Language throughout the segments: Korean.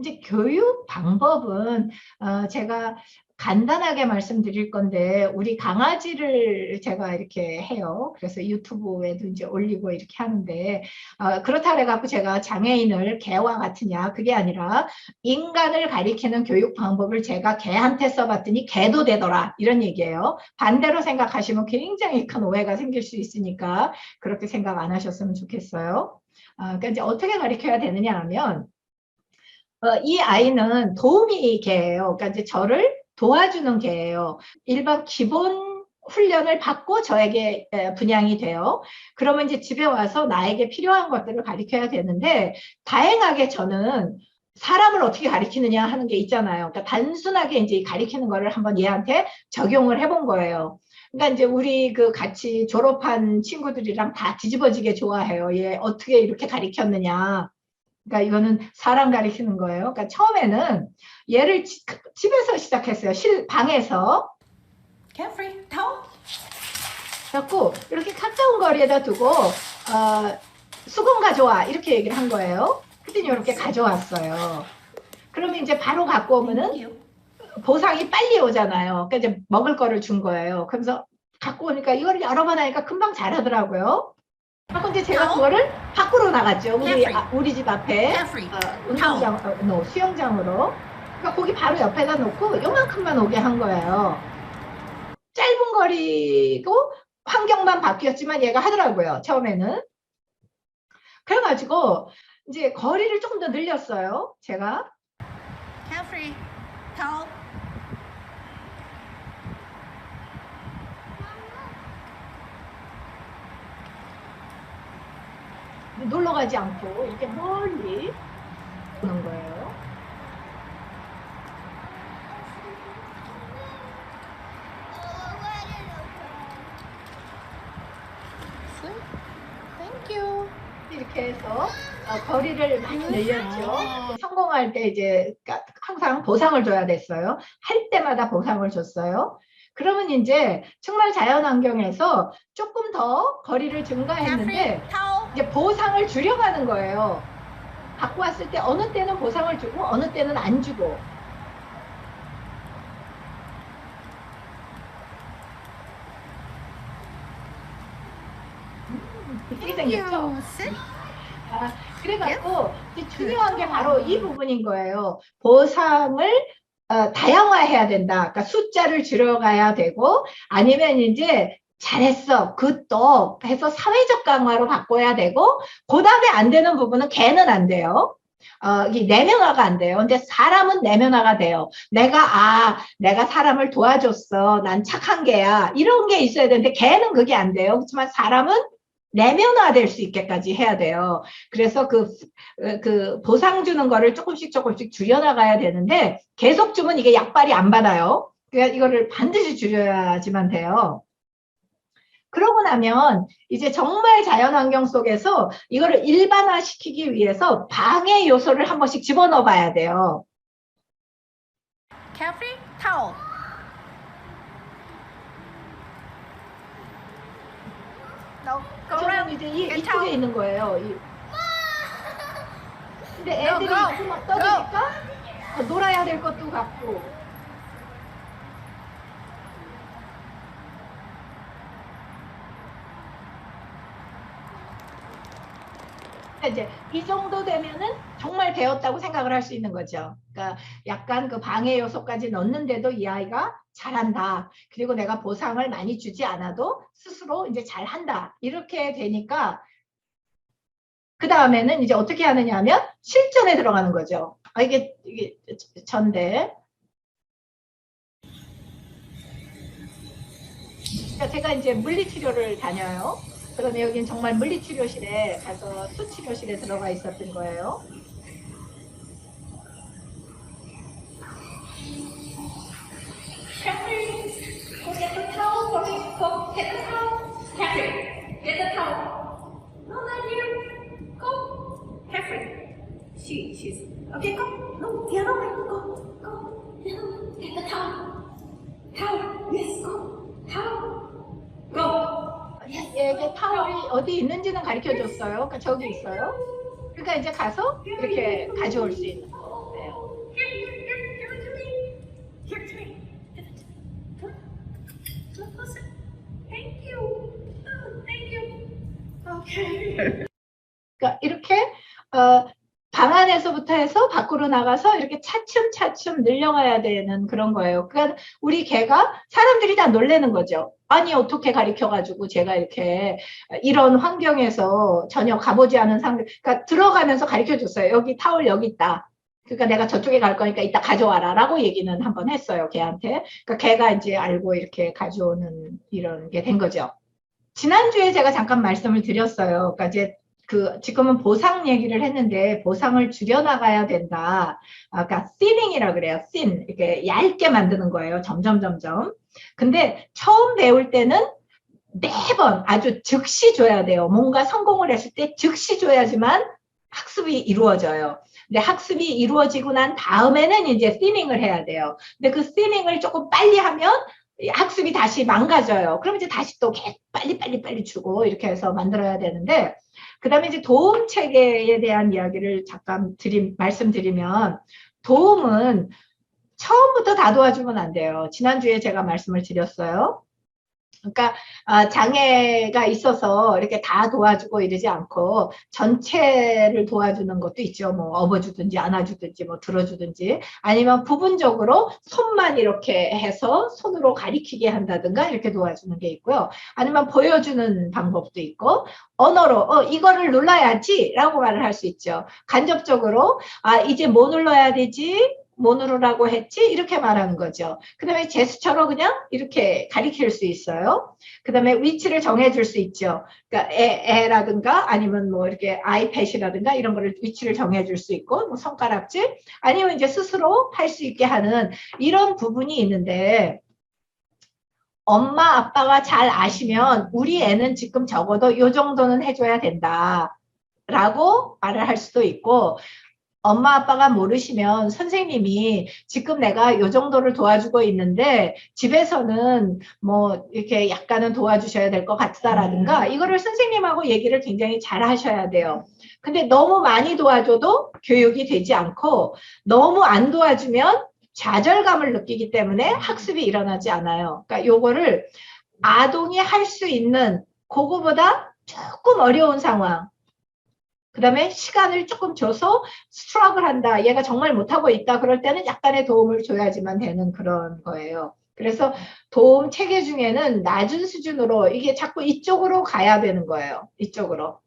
이제 교육 방법은 어, 제가 간단하게 말씀드릴 건데 우리 강아지를 제가 이렇게 해요. 그래서 유튜브에도 이제 올리고 이렇게 하는데 어, 그렇다 해갖고 제가 장애인을 개와 같으냐 그게 아니라 인간을 가리키는 교육 방법을 제가 개한테 써봤더니 개도 되더라 이런 얘기예요. 반대로 생각하시면 굉장히 큰 오해가 생길 수 있으니까 그렇게 생각 안 하셨으면 좋겠어요. 아, 그러니까 이제 어떻게 가르쳐야 되느냐 하면 어, 이 아이는 도우미 개예요. 그러니까 이제 저를 도와주는 개예요. 일반 기본 훈련을 받고 저에게 에, 분양이 돼요. 그러면 이제 집에 와서 나에게 필요한 것들을 가르쳐야 되는데 다행하게 저는 사람을 어떻게 가리키느냐 하는 게 있잖아요. 그러니까 단순하게 이제 이 가리키는 거를 한번 얘한테 적용을 해본 거예요. 그러니까 이제 우리 그 같이 졸업한 친구들이랑 다 뒤집어지게 좋아해요. 얘 어떻게 이렇게 가리켰느냐. 그러니까 이거는 사람 가리키는 거예요. 그러니까 처음에는 얘를 지- 집에서 시작했어요. 실 방에서. Carefree, toe. 그래갖고 이렇게 가까운 거리에다 두고 어, 수건 가져와 이렇게 얘기를 한 거예요. 그랬더니 이렇게 가져왔어요. 그러면 이제 바로 갖고 오면은. 보상이 빨리 오잖아요. 그러니까 이제 먹을 거를 준 거예요. 그래서 갖고 오니까 이걸 여러 번 하니까 금방 잘하더라고요. 이제 제가 어? 그거를 밖으로 나갔죠. 우리 Carefree. 아, 우리 집 앞에 Carefree. 어, 운동장, 어, no, 수영장으로. 그러니까 거기 바로 옆에다 놓고 요만큼만 오게 한 거예요. 짧은 거리고 환경만 바뀌었지만 얘가 하더라고요. 처음에는. 그래가지고 이제 거리를 조금 더 늘렸어요. 제가. Carefree, toe. 놀러 가지 않고 이렇게 멀리 오는 거예요. Thank you. 이렇게 해서 어, 거리를 많이 늘렸죠. 성공할 때 이제 까- 항상 보상을 줘야 됐어요. 할 때마다 보상을 줬어요. 그러면 이제 정말 자연 환경에서 조금 더 거리를 증가했는데. 이제 보상을 줄여가는 거예요. 갖고 왔을 때 어느 때는 보상을 주고 어느 때는 안 주고. 음, 이렇게 생겼죠? 아, 그래갖고 중요한 게 바로 이 부분인 거예요. 보상을 어, 다양화해야 된다. 그러니까 숫자를 줄여가야 되고 아니면 이제 잘했어, 굿도 해서 사회적 강화로 바꿔야 되고 그 다음에 안 되는 부분은 개는 안 돼요. 어, 이 내면화가 안 돼요. 근데 사람은 내면화가 돼요. 내가, 아, 내가 사람을 도와줬어. 난 착한 개야. 이런 게 있어야 되는데 개는 그게 안 돼요. 그렇지만 사람은 내면화 될 수 있게까지 해야 돼요. 그래서 그, 어, 그 보상 주는 거를 조금씩 조금씩 줄여나가야 되는데 계속 주면 이게 약발이 안 받아요. 그러니까 이거를 반드시 줄여야지만 돼요. 그러고 나면 이제 정말 자연 환경 속에서 이거를 일반화 시키기 위해서 방해 요소를 한 번씩 집어넣어 봐야 돼요. No, go 저는. 이제 이. 이쪽에 있는 거예요. 이. 근데 애들이 go, 막 떠드니까 어, 놀아야 될 것도 같고 이제 이 정도 되면은 정말 배웠다고 생각을 할 수 있는 거죠. 그러니까 약간 그 방해 요소까지 넣는데도 이 아이가 잘한다. 그리고 내가 보상을 많이 주지 않아도 스스로 이제 잘한다. 이렇게 되니까 그 다음에는 이제 어떻게 하느냐 하면 실전에 들어가는 거죠. 아, 이게, 이게 전데. 그러니까 제가 이제 물리치료를 다녀요. 그러면 여기는 정말 물리치료실에 가서 수치료실에 들어가 있었던 거예요. 예, 얘에게 타월이 어디 있는지는 가르쳐 줬어요. 그러니까 저기 있어요. 그러니까 이제 가서 이렇게 가져올 수 있는 거예요. 아, 그러니까 이렇게 어, 방 안에서부터 해서 밖으로 나가서 이렇게 차츰차츰 늘려가야 되는 그런 거예요. 그러니까 우리 개가 사람들이 다 놀래는 거죠. 아니 어떻게 가르쳐가지고 제가 이렇게 이런 환경에서 전혀 가보지 않은 상황, 그러니까 들어가면서 가르쳐줬어요. 여기 타월 여기 있다. 그러니까 내가 저쪽에 갈 거니까 이따 가져와라 라고 얘기는 한번 했어요. 걔한테. 그러니까 걔가 이제 알고 이렇게 가져오는 이런 게 된 거죠. 지난주에 제가 잠깐 말씀을 드렸어요. 그러니까 이제 그 지금은 보상 얘기를 했는데 보상을 줄여나가야 된다. 아까 thining이라 그래요. thin 이렇게 얇게 만드는 거예요. 점점 점점. 근데 처음 배울 때는 매번 아주 즉시 줘야 돼요. 뭔가 성공을 했을 때 즉시 줘야지만 학습이 이루어져요. 근데 학습이 이루어지고 난 다음에는 이제 thining을 해야 돼요. 근데 그 thining을 조금 빨리 하면 이 학습이 다시 망가져요. 그럼 이제 다시 또 빨리 빨리 빨리 주고 이렇게 해서 만들어야 되는데 그다음에 이제 도움 체계에 대한 이야기를 잠깐 드림 말씀드리면 도움은 처음부터 다 도와주면 안 돼요. 지난주에 제가 말씀을 드렸어요. 그러니까 아, 장애가 있어서 이렇게 다 도와주고 이러지 않고 전체를 도와주는 것도 있죠. 뭐 업어주든지 안아주든지 뭐 들어주든지 아니면 부분적으로 손만 이렇게 해서 손으로 가리키게 한다든가 이렇게 도와주는 게 있고요. 아니면 보여주는 방법도 있고 언어로 어 이거를 눌러야지라고 말을 할 수 있죠. 간접적으로 아 이제 뭐 눌러야 되지? 뭐 누르라고 했지? 이렇게 말하는 거죠. 그 다음에 제스처로 그냥 이렇게 가리킬 수 있어요. 그 다음에 위치를 정해줄 수 있죠. 그러니까 애, 애라든가 아니면 뭐 이렇게 아이패시라든가 이런 거를 위치를 정해줄 수 있고 뭐 손가락질 아니면 이제 스스로 할 수 있게 하는 이런 부분이 있는데 엄마 아빠가 잘 아시면 우리 애는 지금 적어도 요 정도는 해줘야 된다. 라고 말을 할 수도 있고 엄마 아빠가 모르시면 선생님이 지금 내가 요 정도를 도와주고 있는데 집에서는 뭐 이렇게 약간은 도와주셔야 될 것 같다라든가 이거를 선생님하고 얘기를 굉장히 잘 하셔야 돼요. 근데 너무 많이 도와줘도 교육이 되지 않고 너무 안 도와주면 좌절감을 느끼기 때문에 학습이 일어나지 않아요. 그러니까 요거를 아동이 할 수 있는 그거보다 조금 어려운 상황 그 다음에 시간을 조금 줘서 스트럭을 한다. 얘가 정말 못하고 있다. 그럴 때는 약간의 도움을 줘야지만 되는 그런 거예요. 그래서 도움 체계 중에는 낮은 수준으로 이게 자꾸 이쪽으로 가야 되는 거예요. 이쪽으로.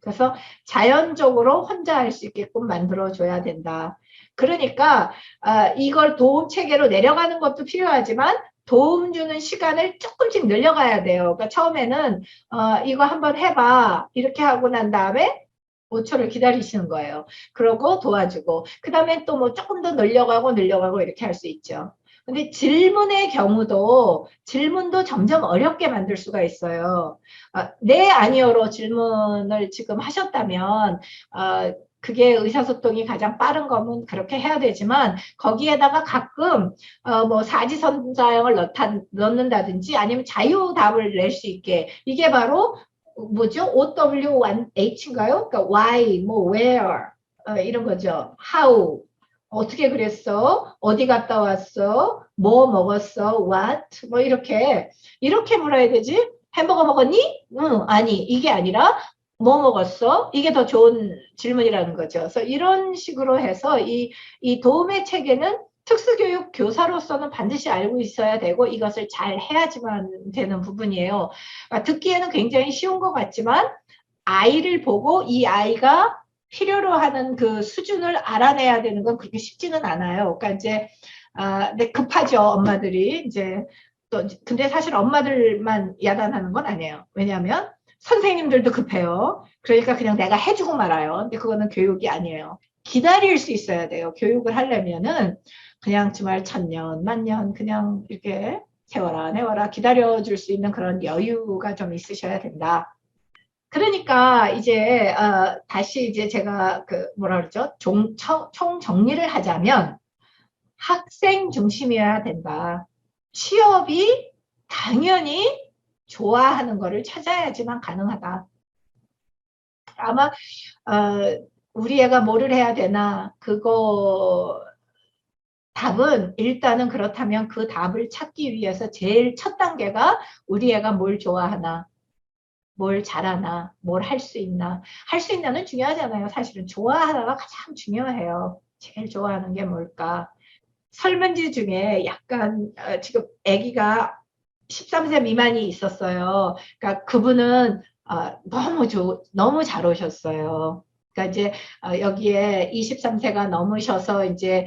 그래서 자연적으로 혼자 할 수 있게끔 만들어 줘야 된다. 그러니까 아, 이걸 도움 체계로 내려가는 것도 필요하지만 도움 주는 시간을 조금씩 늘려가야 돼요. 그러니까 처음에는 어, 이거 한번 해봐 이렇게 하고 난 다음에 5초를 기다리시는 거예요. 그러고 도와주고 그 다음에 또 뭐 조금 더 늘려가고 늘려가고 이렇게 할 수 있죠. 근데 질문의 경우도 질문도 점점 어렵게 만들 수가 있어요. 아, 네 아니요로 질문을 지금 하셨다면 아, 그게 의사소통이 가장 빠른 거면 그렇게 해야 되지만 거기에다가 가끔 어, 뭐 사지선사형을 넣다, 넣는다든지 아니면 자유답을 낼 수 있게 이게 바로 뭐죠? OW1H인가요? 그러니까 why, 뭐 where 어, 이런 거죠. how 어떻게 그랬어? 어디 갔다 왔어? 뭐 먹었어? what 뭐 이렇게 이렇게 물어야 되지? 햄버거 먹었니? 응, 아니 이게 아니라 뭐 먹었어? 이게 더 좋은 질문이라는 거죠. 그래서 이런 식으로 해서 이, 이 도움의 체계는 특수교육 교사로서는 반드시 알고 있어야 되고 이것을 잘 해야지만 되는 부분이에요. 아, 듣기에는 굉장히 쉬운 것 같지만 아이를 보고 이 아이가 필요로 하는 그 수준을 알아내야 되는 건 그렇게 쉽지는 않아요. 그러니까 이제 아, 네, 급하죠 엄마들이 이제 또 근데 사실 엄마들만 야단하는 건 아니에요. 왜냐하면 선생님들도 급해요. 그러니까 그냥 내가 해주고 말아요. 근데 그거는 교육이 아니에요. 기다릴 수 있어야 돼요. 교육을 하려면은 그냥 정말 천년, 만년 그냥 이렇게 세워라, 내워라 기다려줄 수 있는 그런 여유가 좀 있으셔야 된다. 그러니까 이제 어, 다시 이제 제가 그 뭐라 그러죠? 종, 총, 총 정리를 하자면 학생 중심이어야 된다. 취업이 당연히 좋아하는 거를 찾아야지만 가능하다. 아마 어, 우리 애가 뭐를 해야 되나 그거 답은 일단은 그렇다면 그 답을 찾기 위해서 제일 첫 단계가 우리 애가 뭘 좋아하나 뭘 잘하나, 뭘 할 수 있나. 할 수 있나는 중요하잖아요. 사실은 좋아하다가 가장 중요해요. 제일 좋아하는 게 뭘까? 설문지 중에 약간 어, 지금 아기가 13세 미만이 있었어요. 그러니까 그분은 어, 너무 좋 너무 잘 오셨어요. 그러니까 이제 어, 여기에 23세가 넘으셔서 이제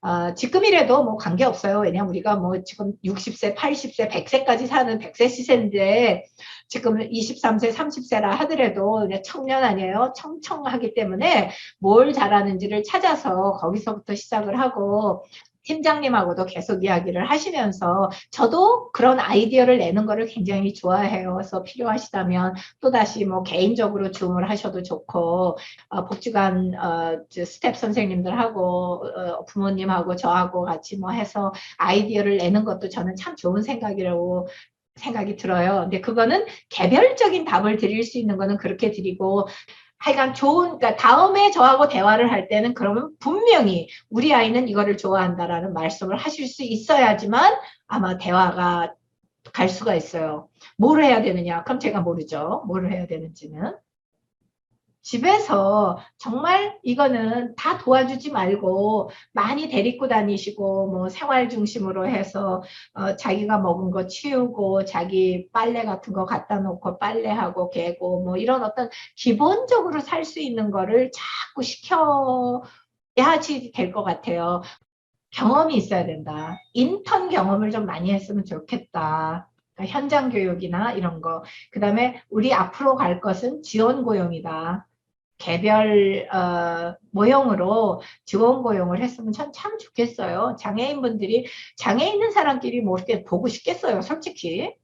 어, 지금이라도 뭐 관계 없어요. 왜냐면 우리가 뭐 지금 60세, 80세, 100세까지 사는 100세 시세인데 지금 23세, 30세라 하더라도 그냥 청년 아니에요. 청청하기 때문에 뭘 잘하는지를 찾아서 거기서부터 시작을 하고 팀장님하고도 계속 이야기를 하시면서 저도 그런 아이디어를 내는 거를 굉장히 좋아해요. 그래서 필요하시다면 또다시 뭐 개인적으로 줌을 하셔도 좋고 어, 복지관 어, 저 스텝 선생님들하고 어, 부모님하고 저하고 같이 뭐 해서 아이디어를 내는 것도 저는 참 좋은 생각이라고 생각이 들어요. 근데 그거는 개별적인 답을 드릴 수 있는 거는 그렇게 드리고 하여간 좋은, 그러니까 다음에 저하고 대화를 할 때는 그러면 분명히 우리 아이는 이거를 좋아한다라는 말씀을 하실 수 있어야지만 아마 대화가 갈 수가 있어요. 뭘 해야 되느냐? 그럼 제가 모르죠. 뭘 해야 되는지는. 집에서 정말 이거는 다 도와주지 말고 많이 데리고 다니시고 뭐 생활 중심으로 해서 어, 자기가 먹은 거 치우고 자기 빨래 같은 거 갖다 놓고 빨래하고 개고 뭐 이런 어떤 기본적으로 살 수 있는 거를 자꾸 시켜야지 될 것 같아요. 경험이 있어야 된다. 인턴 경험을 좀 많이 했으면 좋겠다. 그러니까 현장 교육이나 이런 거. 그 다음에 우리 앞으로 갈 것은 지원 고용이다. 개별 어, 모형으로 지원 고용을 했으면 참, 참 좋겠어요. 장애인분들이 장애 있는 사람끼리 뭐 이렇게 보고 싶겠어요, 솔직히.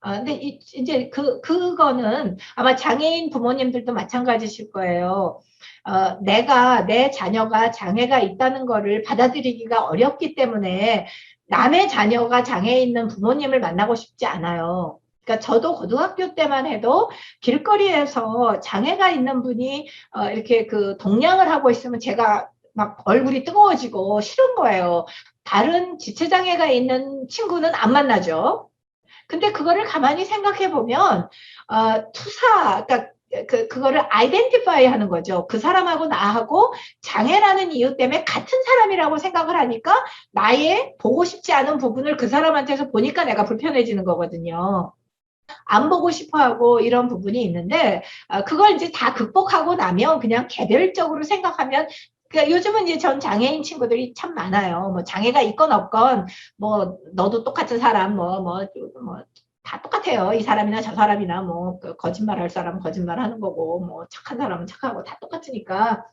아, 근데 이, 이제 그 그거는 아마 장애인 부모님들도 마찬가지실 거예요. 어, 내가 내 자녀가 장애가 있다는 거를 받아들이기가 어렵기 때문에 남의 자녀가 장애 있는 부모님을 만나고 싶지 않아요. 그러니까 저도 고등학교 때만 해도 길거리에서 장애가 있는 분이 어, 이렇게 그 동냥을 하고 있으면 제가 막 얼굴이 뜨거워지고 싫은 거예요. 다른 지체장애가 있는 친구는 안 만나죠. 근데 그거를 가만히 생각해 보면 어, 투사, 그러니까 그 그거를 아이덴티파이 하는 거죠. 그 사람하고 나하고 장애라는 이유 때문에 같은 사람이라고 생각을 하니까 나의 보고 싶지 않은 부분을 그 사람한테서 보니까 내가 불편해지는 거거든요. 안 보고 싶어 하고 이런 부분이 있는데, 아, 그걸 이제 다 극복하고 나면 그냥 개별적으로 생각하면 그러니까 요즘은 이제 전 장애인 친구들이 참 많아요. 뭐 장애가 있건 없건 뭐 너도 똑같은 사람 뭐뭐뭐다 똑같아요. 이 사람이나 저 사람이나 뭐그 거짓말할 사람은 거짓말하는 거고 뭐 착한 사람은 착하고 다 똑같으니까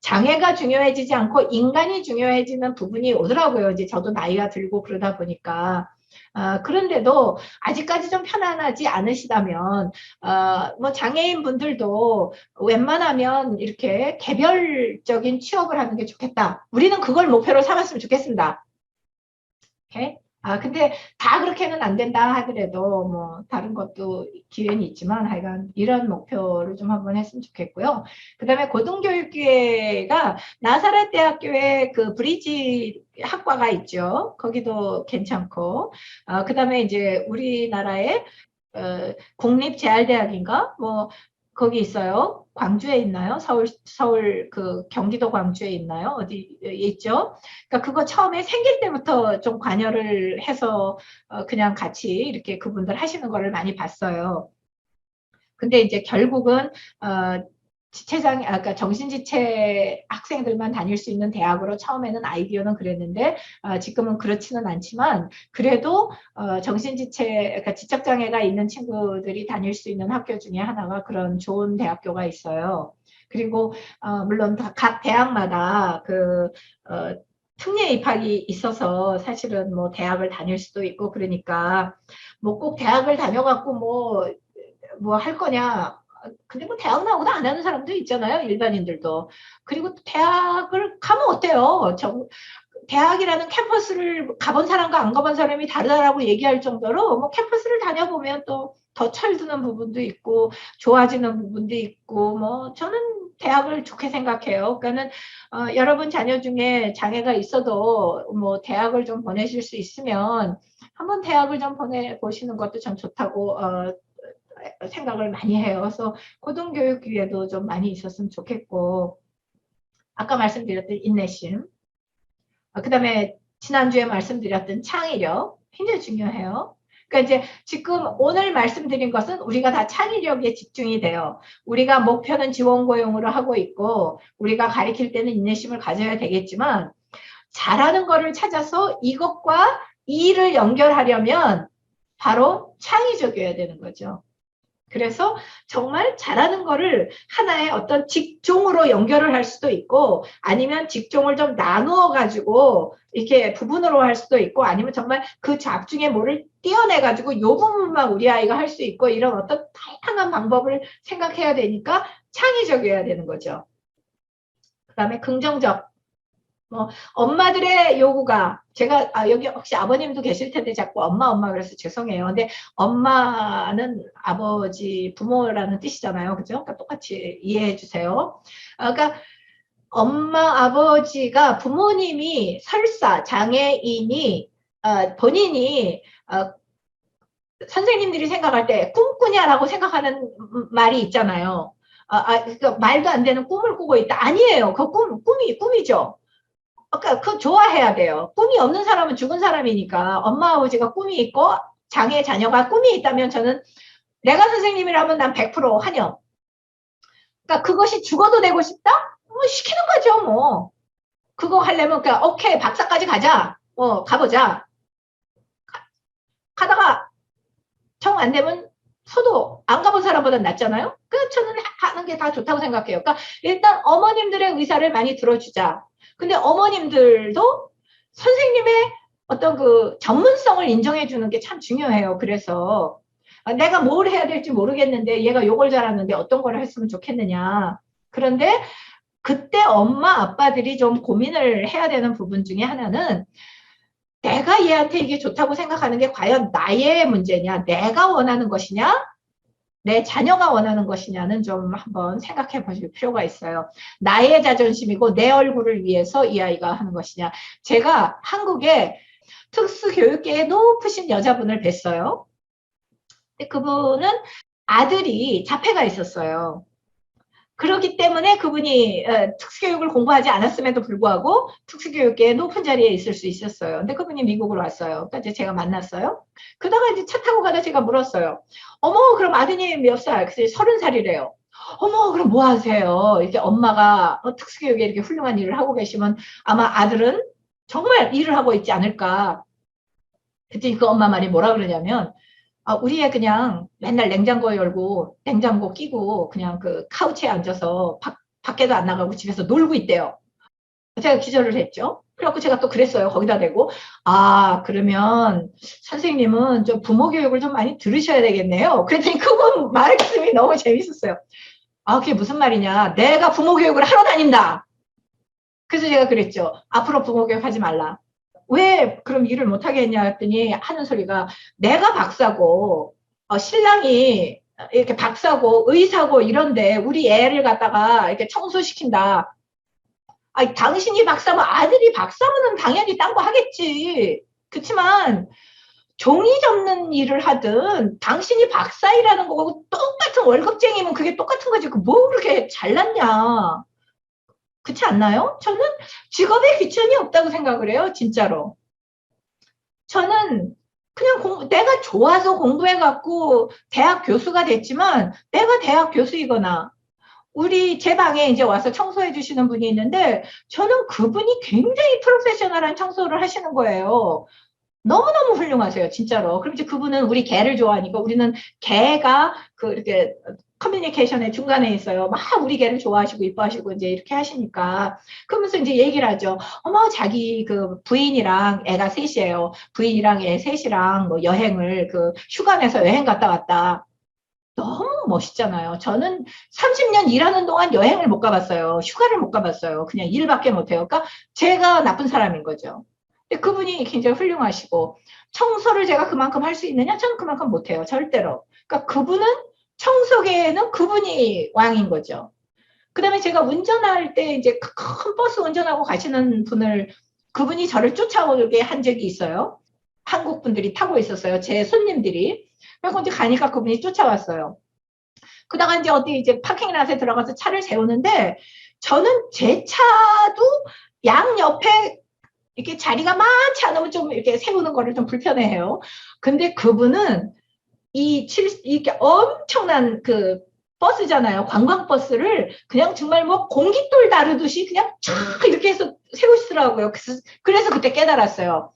장애가 중요해지지 않고 인간이 중요해지는 부분이 오더라고요. 이제 저도 나이가 들고 그러다 보니까 아, 그런데도 아직까지 좀 편안하지 않으시다면 어, 뭐 장애인 분들도 웬만하면 이렇게 개별적인 취업을 하는 게 좋겠다. 우리는 그걸 목표로 삼았으면 좋겠습니다. 오케이? 아, 근데 다 그렇게는 안 된다 하더라도 뭐 다른 것도 기회는 있지만 하여간 이런 목표를 좀 한번 했으면 좋겠고요. 그 다음에 고등교육계가 나사렛 대학교에 그 브리지 학과가 있죠. 거기도 괜찮고, 어, 그 다음에 이제 우리나라의 어, 국립재활대학인가? 뭐, 거기 있어요. 광주에 있나요? 서울, 서울, 그, 경기도 광주에 있나요? 어디 있죠? 그러니까 그거 처음에 생길 때부터 좀 관여를 해서, 어, 그냥 같이 이렇게 그분들 하시는 거를 많이 봤어요. 근데 이제 결국은, 어, 지체장, 아까 정신지체 학생들만 다닐 수 있는 대학으로 처음에는 아이디어는 그랬는데 어, 지금은 그렇지는 않지만 그래도 어, 정신지체, 그러니까 지적장애가 있는 친구들이 다닐 수 있는 학교 중에 하나가 그런 좋은 대학교가 있어요. 그리고 어, 물론 다- 각 대학마다 그 어, 특례 입학이 있어서 사실은 뭐 대학을 다닐 수도 있고 그러니까 뭐 꼭 대학을 다녀갖고 뭐 뭐 할 거냐 근데 뭐 대학 나오고도 안 하는 사람도 있잖아요. 일반인들도. 그리고 또 대학을 가면 어때요? 정, 대학이라는 캠퍼스를 가본 사람과 안 가본 사람이 다르다라고 얘기할 정도로 뭐 캠퍼스를 다녀보면 또 더 철드는 부분도 있고 좋아지는 부분도 있고 뭐 저는 대학을 좋게 생각해요. 그러니까는 어, 여러분 자녀 중에 장애가 있어도 뭐 대학을 좀 보내실 수 있으면 한번 대학을 좀 보내 보시는 것도 참 좋다고 어, 생각을 많이 해요. 그래서 고등교육위에도 좀 많이 있었으면 좋겠고 아까 말씀드렸던 인내심 그 다음에 지난주에 말씀드렸던 창의력 굉장히 중요해요. 그러니까 이제 지금 오늘 말씀드린 것은 우리가 다 창의력에 집중이 돼요. 우리가 목표는 지원 고용으로 하고 있고 우리가 가리킬 때는 인내심을 가져야 되겠지만 잘하는 거를 찾아서 이것과 이 일을 연결하려면 바로 창의적이어야 되는 거죠. 그래서 정말 잘하는 거를 하나의 어떤 직종으로 연결을 할 수도 있고 아니면 직종을 좀 나누어 가지고 이렇게 부분으로 할 수도 있고 아니면 정말 그 잡 중에 뭐를 띄어내 가지고 요 부분만 우리 아이가 할 수 있고 이런 어떤 다양한 방법을 생각해야 되니까 창의적이어야 되는 거죠. 그다음에 긍정적 뭐 엄마들의 요구가 제가 아, 여기 혹시 아버님도 계실 텐데 자꾸 엄마 엄마 그래서 죄송해요. 근데 엄마는 아버지 부모라는 뜻이잖아요. 그죠? 그러니까 똑같이 이해해 주세요. 아, 그러니까 엄마 아버지가 부모님이 설사 장애인이 어, 본인이 어, 선생님들이 생각할 때 꿈꾸냐라고 생각하는 말이 있잖아요. 아, 아, 그러니까 말도 안 되는 꿈을 꾸고 있다. 아니에요. 그 꿈, 꿈이, 꿈이죠. 그러니까 그 좋아해야 돼요. 꿈이 없는 사람은 죽은 사람이니까 엄마 아버지가 꿈이 있고 장애 자녀가 꿈이 있다면 저는 내가 선생님이라면 난 100% 환영. 그러니까 그것이 죽어도 되고 싶다? 뭐 시키는 거죠, 뭐. 그거 하려면 그러니까 오케이 박사까지 가자. 어 가보자. 가, 가다가 정 안 되면 서도 안 가본 사람보다 낫잖아요. 그 저는 하는 게 다 좋다고 생각해요. 그러니까 일단 어머님들의 의사를 많이 들어주자. 근데 어머님들도 선생님의 어떤 그 전문성을 인정해 주는 게 참 중요해요. 그래서 아, 내가 뭘 해야 될지 모르겠는데 얘가 요걸 잘하는데 어떤 걸 했으면 좋겠느냐. 그런데 그때 엄마 아빠들이 좀 고민을 해야 되는 부분 중에 하나는 내가 얘한테 이게 좋다고 생각하는 게 과연 나의 문제냐, 내가 원하는 것이냐, 내 자녀가 원하는 것이냐는 좀 한번 생각해 보실 필요가 있어요. 나의 자존심이고 내 얼굴을 위해서 이 아이가 하는 것이냐. 제가 한국에 특수교육계에 높으신 여자분을 뵀어요. 그분은 아들이 자폐가 있었어요. 그렇기 때문에 그분이 어, 특수교육을 공부하지 않았음에도 불구하고 특수교육계에 높은 자리에 있을 수 있었어요. 근데 그분이 미국으로 왔어요. 그러니까 제가 만났어요. 그러다가 이제 차 타고 가다 제가 물었어요. 어머, 그럼 아드님 몇 살? 그래서 서른 살이래요. 어머, 그럼 뭐 하세요? 이제 엄마가 어, 특수교육에 이렇게 훌륭한 일을 하고 계시면 아마 아들은 정말 일을 하고 있지 않을까. 그때 그 엄마 말이 뭐라 그러냐면 아, 우리 애 그냥 맨날 냉장고 열고 냉장고 끼고 그냥 그 카우치에 앉아서 밖, 밖에도 안 나가고 집에서 놀고 있대요. 제가 기절을 했죠. 그래갖고 제가 또 그랬어요. 거기다 대고 아 그러면 선생님은 좀 부모 교육을 좀 많이 들으셔야 되겠네요. 그랬더니 그분 말씀이 너무 재밌었어요. 아 그게 무슨 말이냐. 내가 부모 교육을 하러 다닌다. 그래서 제가 그랬죠. 앞으로 부모 교육 하지 말라. 왜 그럼 일을 못하게 했냐 했더니 하는 소리가 내가 박사고 어, 신랑이 이렇게 박사고 의사고 이런데 우리 애를 갖다가 이렇게 청소시킨다. 아, 당신이 박사면 아들이 박사면은 당연히 딴 거 하겠지. 그렇지만 종이 접는 일을 하든 당신이 박사 일하는 거고 똑같은 월급쟁이면 그게 똑같은 거지. 그 뭐 그렇게 잘났냐. 그렇지 않나요? 저는 직업에 귀천이 없다고 생각을 해요, 진짜로. 저는 그냥 공, 내가 좋아서 공부해갖고 대학 교수가 됐지만 내가 대학 교수이거나 우리 제 방에 이제 와서 청소해 주시는 분이 있는데 저는 그분이 굉장히 프로페셔널한 청소를 하시는 거예요. 너무너무 훌륭하세요, 진짜로. 그럼 이제 그분은 우리 개를 좋아하니까 우리는 개가 그 이렇게 커뮤니케이션의 중간에 있어요. 막 우리 개를 좋아하시고 이뻐하시고 이제 이렇게 하시니까 그러면서 이제 얘기를 하죠. 어머 자기 그 부인이랑 애가 셋이에요. 부인이랑 애 셋이랑 뭐 여행을 그 휴가 내서 여행 갔다 왔다. 너무 멋있잖아요. 저는 30년 일하는 동안 여행을 못 가봤어요. 휴가를 못 가봤어요. 그냥 일밖에 못 해요. 그러니까 제가 나쁜 사람인 거죠. 근데 그분이 굉장히 훌륭하시고 청소를 제가 그만큼 할 수 있느냐? 저는 그만큼 못 해요. 절대로. 그러니까 그분은 청소계에는 그분이 왕인 거죠. 그 다음에 제가 운전할 때 이제 큰 버스 운전하고 가시는 분을 그분이 저를 쫓아오게 한 적이 있어요. 한국 분들이 타고 있었어요. 제 손님들이. 그래서 이제 가니까 그분이 쫓아왔어요. 그다가 이제 어디 이제 파킹랏에 들어가서 차를 세우는데 저는 제 차도 양 옆에 이렇게 자리가 많지 않으면 좀 이렇게 세우는 거를 좀 불편해해요. 근데 그분은 이 칠, 이렇게 엄청난 그 버스잖아요. 관광버스를 그냥 정말 뭐 공깃돌 다루듯이 그냥 쫙 이렇게 해서 세우시더라고요. 그래서, 그래서 그때 깨달았어요.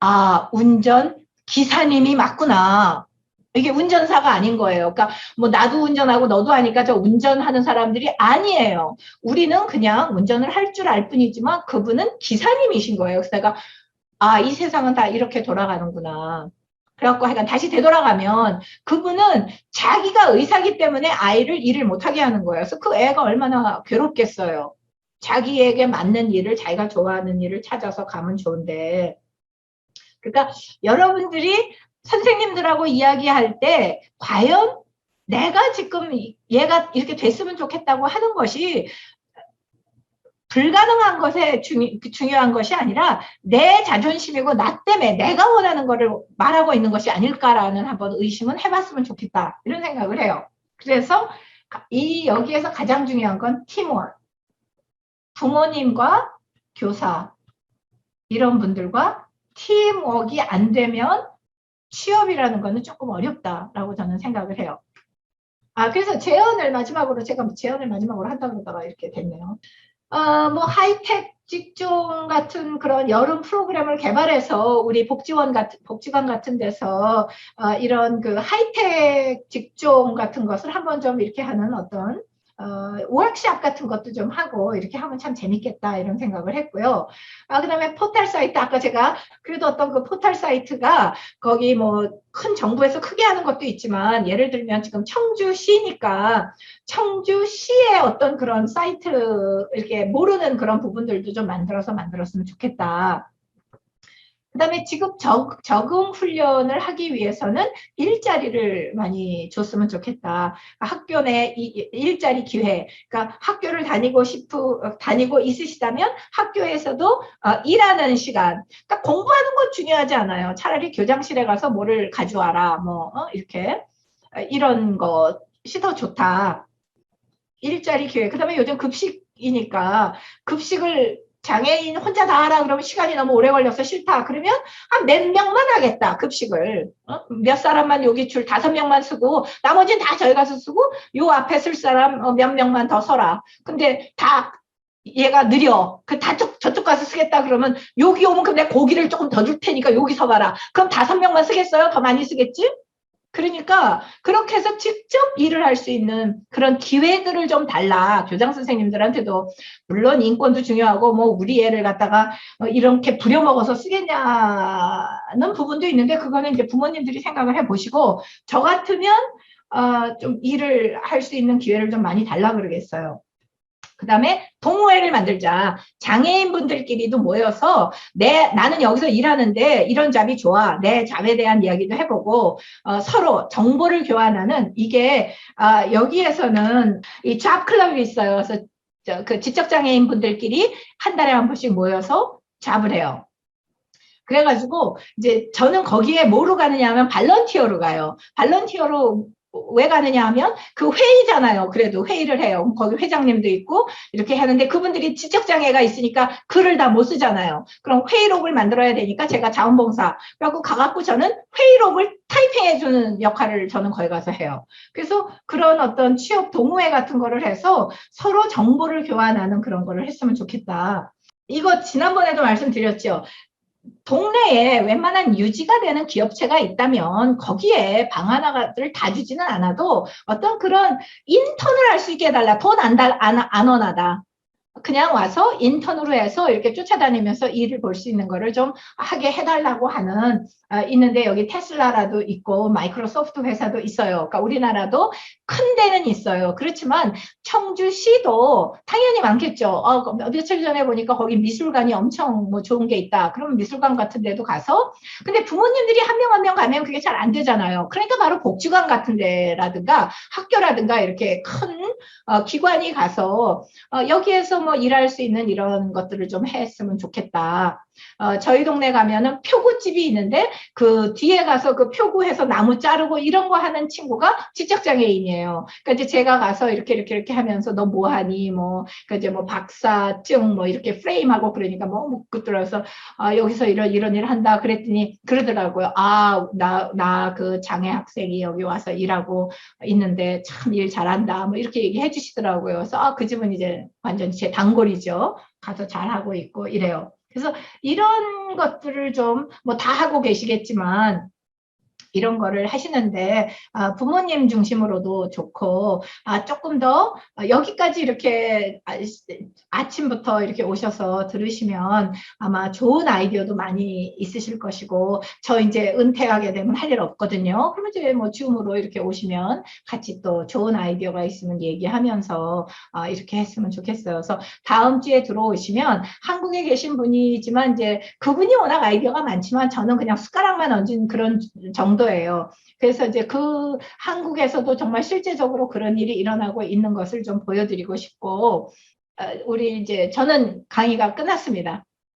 아, 운전 기사님이 맞구나. 이게 운전사가 아닌 거예요. 그러니까 뭐 나도 운전하고 너도 하니까 저 운전하는 사람들이 아니에요. 우리는 그냥 운전을 할 줄 알 뿐이지만 그분은 기사님이신 거예요. 그래서 내가 아, 이 세상은 다 이렇게 돌아가는구나. 그래갖고 하여간 다시 되돌아가면 그분은 자기가 의사기 때문에 아이를 일을 못하게 하는 거예요. 그래서 그 애가 얼마나 괴롭겠어요. 자기에게 맞는 일을 자기가 좋아하는 일을 찾아서 가면 좋은데 그러니까 여러분들이 선생님들하고 이야기할 때 과연 내가 지금 이- 얘가 이렇게 됐으면 좋겠다고 하는 것이 불가능한 것에 중요, 중요한 것이 아니라 내 자존심이고 나 때문에 내가 원하는 거를 말하고 있는 것이 아닐까라는 한번 의심은 해봤으면 좋겠다 이런 생각을 해요. 그래서 가- 이 여기에서 가장 중요한 건 팀워크. 부모님과 교사 이런 분들과 팀워크가 안 되면 취업이라는 거는 조금 어렵다라고 저는 생각을 해요. 아, 그래서 제언을 마지막으로, 제가 제언을 마지막으로 한다 그러다가 이렇게 됐네요. 어, 뭐, 하이텍 직종 같은 그런 여름 프로그램을 개발해서 우리 복지원 같은, 복지관 같은 데서 어, 이런 그 하이텍 직종 같은 것을 한번 좀 이렇게 하는 어떤 어, 워크샵 같은 것도 좀 하고 이렇게 하면 참 재밌겠다 이런 생각을 했고요. 아, 그 다음에 포털 사이트, 아까 제가 그래도 어떤 그 포털 사이트가 거기 뭐 큰 정부에서 크게 하는 것도 있지만 예를 들면 지금 청주시니까 청주시의 어떤 그런 사이트 이렇게 모르는 그런 부분들도 좀 만들어서 만들었으면 좋겠다. 그 다음에 지금 적, 적응 훈련을 하기 위해서는 일자리를 많이 줬으면 좋겠다. 학교 내 이- 일자리 기회, 그러니까 학교를 다니고 싶고 다니고 있으시다면 학교에서도 어, 일하는 시간. 그러니까 공부하는 건 중요하지 않아요. 차라리 교장실에 가서 뭐를 가져와라, 뭐 어, 이렇게 어, 이런 것이 더 좋다. 일자리 기회. 그 다음에 요즘 급식이니까 급식을 장애인 혼자 다 하라 그러면 시간이 너무 오래 걸려서 싫다. 그러면 한 몇 명만 하겠다. 급식을. 어? 몇 사람만 여기 줄 다섯 명만 쓰고 나머지는 다 저희 가서 쓰고 요 앞에 쓸 사람 어, 몇 명만 더 서라. 근데 다 얘가 느려. 그 다쪽 저쪽 가서 쓰겠다 그러면 여기 오면 그럼 내가 고기를 조금 더 줄 테니까 여기 서 봐라. 그럼 다섯 명만 쓰겠어요? 더 많이 쓰겠지? 그러니까 그렇게 해서 직접 일을 할 수 있는 그런 기회들을 좀 달라. 교장 선생님들한테도 물론 인권도 중요하고 뭐 우리 애를 갖다가 어, 이렇게 부려먹어서 쓰겠냐는 부분도 있는데 그거는 이제 부모님들이 생각을 해보시고 저 같으면 어, 좀 일을 할 수 있는 기회를 좀 많이 달라 그러겠어요. 그 다음에 동호회를 만들자. 장애인분들끼리도 모여서 내 나는 여기서 일하는데 이런 잡이 좋아. 내 잡에 대한 이야기도 해보고 어, 서로 정보를 교환하는 이게 아, 여기에서는 이잡 클럽이 있어요. 그래서 저, 그 지적 장애인 분들끼리 한 달에 한 번씩 모여서 잡을 해요. 그래가지고 이제 저는 거기에 뭐로 가느냐 하면 발런티어로 가요. 발런티어로 왜 가느냐 하면 그 회의잖아요. 그래도 회의를 해요. 거기 회장님도 있고 이렇게 하는데 그분들이 지적장애가 있으니까 글을 다 못 쓰잖아요. 그럼 회의록을 만들어야 되니까 제가 자원봉사 그래갖고 가갖고 저는 회의록을 타이핑해주는 역할을 저는 거기 가서 해요. 그래서 그런 어떤 취업 동호회 같은 거를 해서 서로 정보를 교환하는 그런 거를 했으면 좋겠다. 이거 지난번에도 말씀드렸죠. 동네에 웬만한 유지가 되는 기업체가 있다면 거기에 방 하나를 다 주지는 않아도 어떤 그런 인턴을 할 수 있게 해달라. 돈 안 달, 안, 안 원하다. 그냥 와서 인턴으로 해서 이렇게 쫓아다니면서 일을 볼 수 있는 거를 좀 하게 해달라고 하는 아, 있는데 여기 테슬라라도 있고 마이크로소프트 회사도 있어요. 그러니까 우리나라도 큰 데는 있어요. 그렇지만 청주시도 당연히 많겠죠. 어, 며칠 전에 보니까 거기 미술관이 엄청 뭐 좋은 게 있다. 그러면 미술관 같은 데도 가서 근데 부모님들이 한명 한 명 가면 그게 잘 안 되잖아요. 그러니까 바로 복지관 같은 데라든가 학교라든가 이렇게 큰 어, 기관이 가서 어, 여기에서 뭐 일할 수 있는 이런 것들을 좀 했으면 좋겠다. 어, 저희 동네 가면은 표구집이 있는데 그 뒤에 가서 그 표구해서 나무 자르고 이런 거 하는 친구가 지적장애인이에요. 그러니까 이제 제가 가서 이렇게 이렇게 이렇게 하면서 너 뭐 하니 뭐 그러니까 이제 뭐 박사증 뭐 이렇게 프레임하고 그러니까 뭐 묻고들어서 아, 여기서 이런 이런 일 한다 그랬더니 그러더라고요. 아, 나 나 그 장애 학생이 여기 와서 일하고 있는데 참 일 잘한다. 뭐 이렇게 얘기해 주시더라고요. 그래서 아, 그 집은 이제 완전히 제 단골이죠. 가서 잘하고 있고 이래요. 그래서 이런 것들을 좀 뭐 다 하고 계시겠지만 이런 거를 하시는데 아, 부모님 중심으로도 좋고 아, 조금 더 아, 여기까지 이렇게 아, 아침부터 이렇게 오셔서 들으시면 아마 좋은 아이디어도 많이 있으실 것이고 저 이제 은퇴하게 되면 할 일 없거든요. 그러면 이제 뭐 줌으로 이렇게 오시면 같이 또 좋은 아이디어가 있으면 얘기하면서 아, 이렇게 했으면 좋겠어요. 그래서 다음 주에 들어오시면 한국에 계신 분이지만 이제 그분이 워낙 아이디어가 많지만 저는 그냥 숟가락만 얹은 그런 정도 예요. 그래서 이제 그 한국에서도 정말 실제적으로 그런 일이 일어나고 있는 것을 좀 보여드리고 싶고 어, 우리 이제 저는 강의가 끝났습니다.